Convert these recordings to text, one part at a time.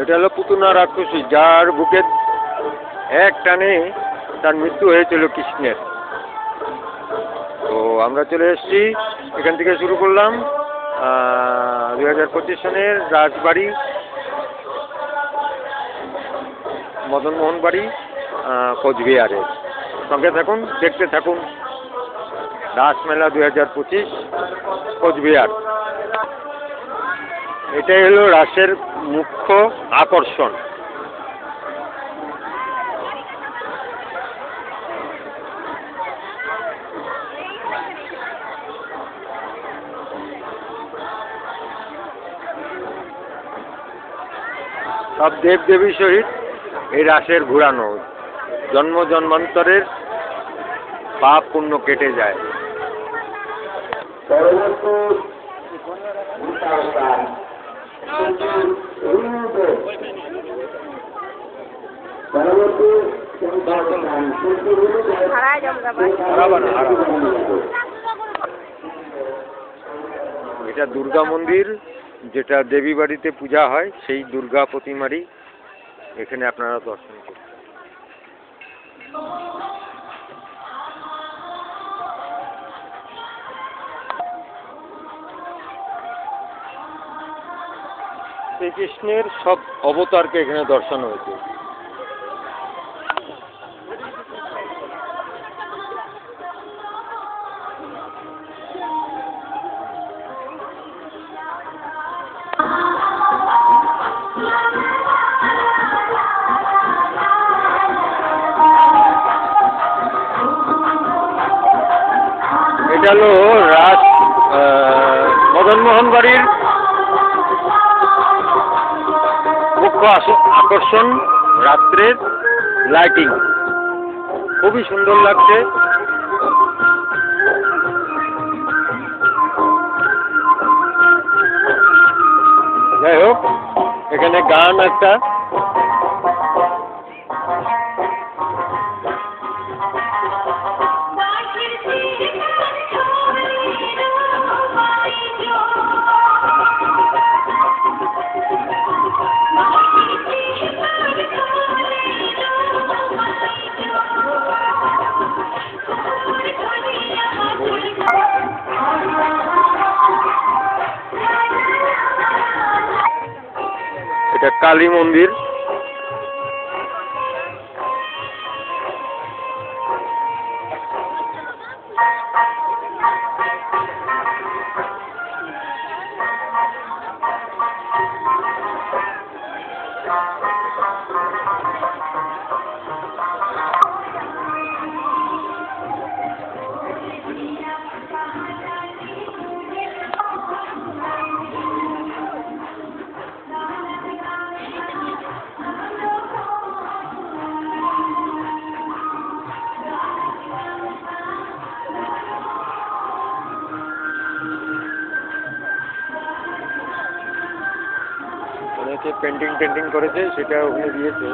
এটা হলো পুতুনা রাক্ষসী, যার বুকে এক টানে তার মৃত্যু হয়েছিল কৃষ্ণের। তো আমরা চলে এসেছি, এখান থেকে শুরু করলাম দুই হাজার পঁচিশ সনের রাজবাড়ি, মদনমোহন বাড়ি কোচবিহারে। সঙ্গে থাকুন, দেখতে থাকুন। রাসমেলা দুই হাজার পঁচিশ, কোচবিহার। এটাই হলো রাসের মুখ্য আকর্ষণ। সব দেব দেবীর সহিত এই রাসের ঘুরানো, জন্ম জন্মান্তরের পাপ পুণ্য কেটে যায়। এটা দুর্গা মন্দির, যেটা দেবী বাড়িতে পূজা হয়, সেই দুর্গা প্রতিমারই এখানে আপনারা দর্শন করুন শ্রীকৃষ্ণের সব অবতারকে এখানে দর্শানো হয়েছে। মুখ্য আকর্ষণ রাত্রের লাইটিং খুবই সুন্দর লাগছে। যাই হোক এখানে গান একটা এটা কালী মন্দির। অনেকে পেন্টিং টেন্টিং করেছে সেটা ওখানে দিয়েছে।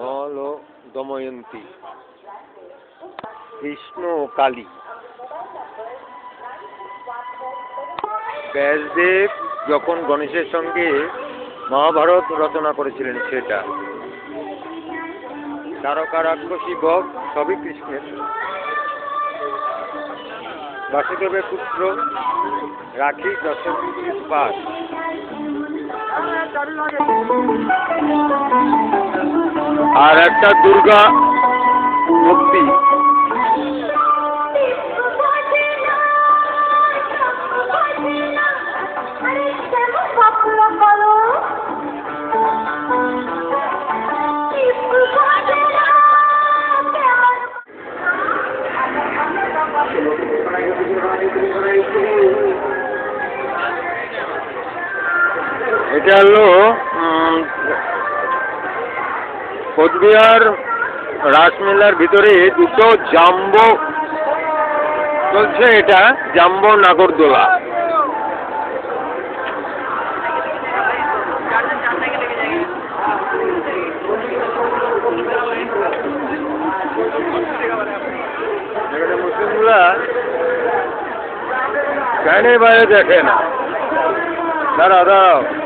ও দময়ন্তী। কৃষ্ণ কালী। ব্যাসদেব যখন গণেশের সঙ্গে মহাভারত রচনা করেছিলেন সেটা। তারকা, রাক্ষসী, বক সবই কৃষ্ণের। বাসুদেবের পুত্র রাখি দশরথীর পাঠ আর একটা দুর্গা মূর্তি কোচবিহার রাসমেলার ভিতরে দুটো জাম্বো চলছে এটা, জাম্বো নাগরদোলা। মুসলিমরা গানের বাইরে দেখে না। দাঁড়াও দাঁড়াও।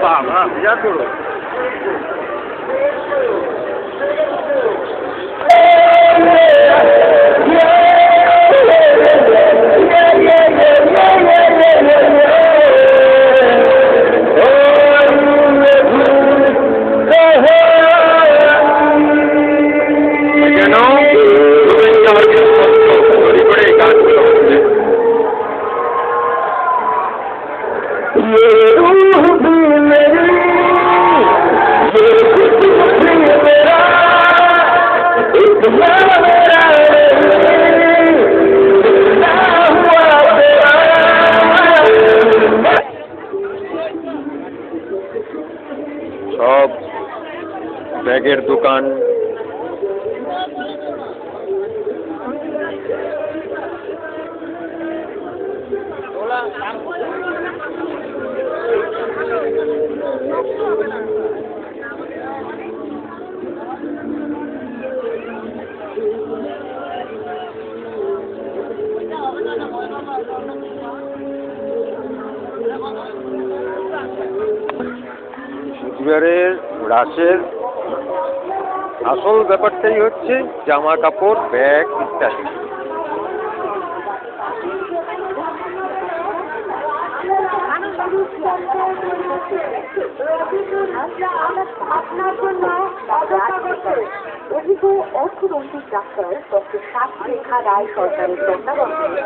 Tamam ha কুচবিহারের রাসের আসল ব্যাপারটাই হচ্ছে জামা কাপড় ব্যাগ ইত্যাদি। আপনার জন্য অভিজ্ঞ অর্থনৈতিক ডাক্তার ডক্টর রায় সরকারের তত্ত্বাবধানে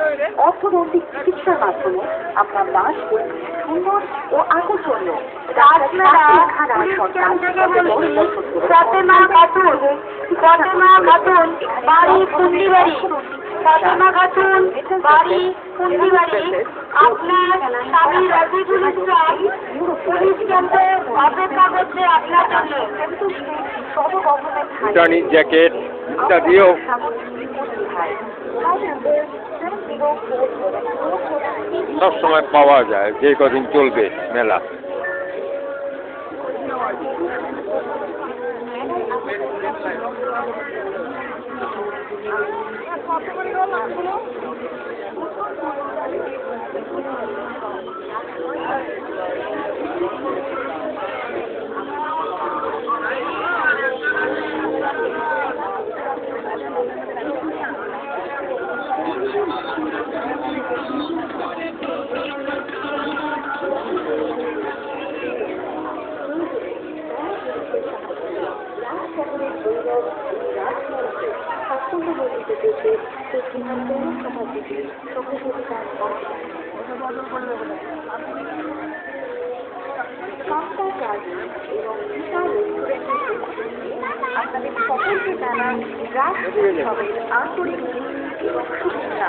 অর্থনৈতিক চিকিৎসার মাধ্যমে আপনার দাঁত সুন্দর ও আকর্ষণীয়। ফাতেমা খাতুন ফাতেমা খাতুন বাড়ি পুন্ডিবাড়ি ফাতেমা খাতুন বাড়ি পুন্ডিবাড়ি আপনার স্বামী ইসলাম পুলিশ ক্যাম্পে অপেক্ষা করছে আপনার জন্য। ভুটানি জ্যাকেট ইত্যাদিও। সব সময় পাওয়া যায় যে কদিন চলবে মেলা। আপনাদের সকলকে জানান রাজ উৎসবের আন্তরিক এবং শুভেচ্ছা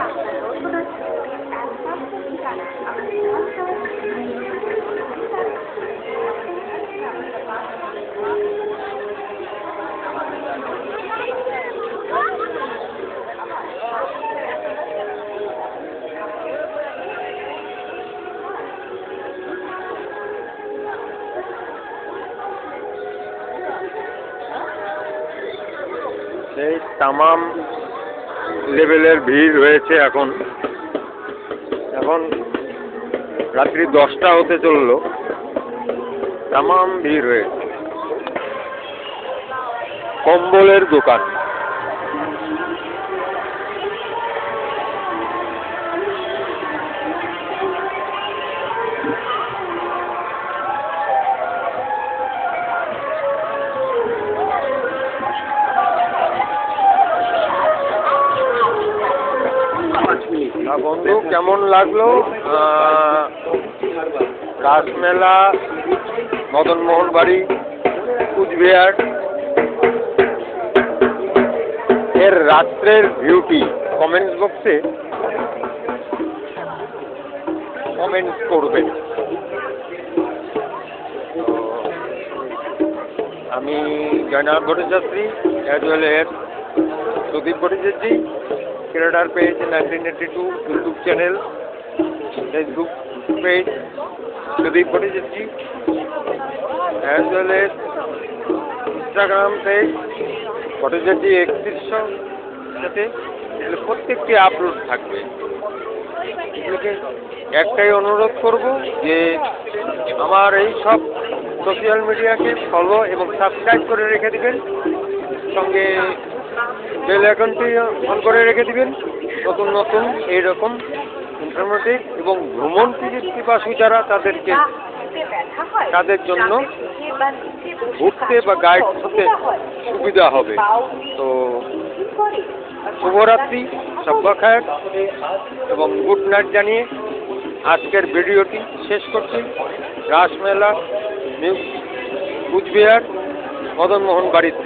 আপনার রচনা ঠিকানা আমাদের সেই তামাম লেভেলের ভিড় রয়েছে এখন। এখন রাত্রি দশটা হতে চলল। তামাম ভিড় রয়েছে কম্বলের দোকান। কেমন লাগল? রাসমেলা, মদনমোহন বাড়ি, কুচবিহার। এর রাত্রের ভিউটি কমেন্টস বক্সে কমেন্টস করবেন আমি জয়নাথ ভট্টাচার্যী অ্যাজ এর Sudip Bhattacharjee nineteen eighty two YouTube channel Facebook page Sudip Bhattacharjee as well as Instagram page photography একত্রিশশো সাথে প্রত্যেকটি আপলোড থাকবে। এগুলোকে একটাই অনুরোধ করব যে আমার এই সব সোশ্যাল মিডিয়াকে ফলো এবং সাবস্ক্রাইব করে রেখে দিবেন। সঙ্গে বেল অ্যাকাউন্টটি অন করে রেখে দিবেন। নতুন নতুন, এইরকম ইনফরমেটিভ এবং ভ্রমণ পিপাসু যারা তাদেরকে তাদের জন্য ঘুরতে বা গাইড হতে সুবিধা হবে। তো শুভরাত্রি, সব্বা খায়ের এবং গুড নাইট জানিয়ে আজকের ভিডিওটি শেষ করছি। রাসমেলা, নিউ কুচবিহার, মদনমোহন বাড়ির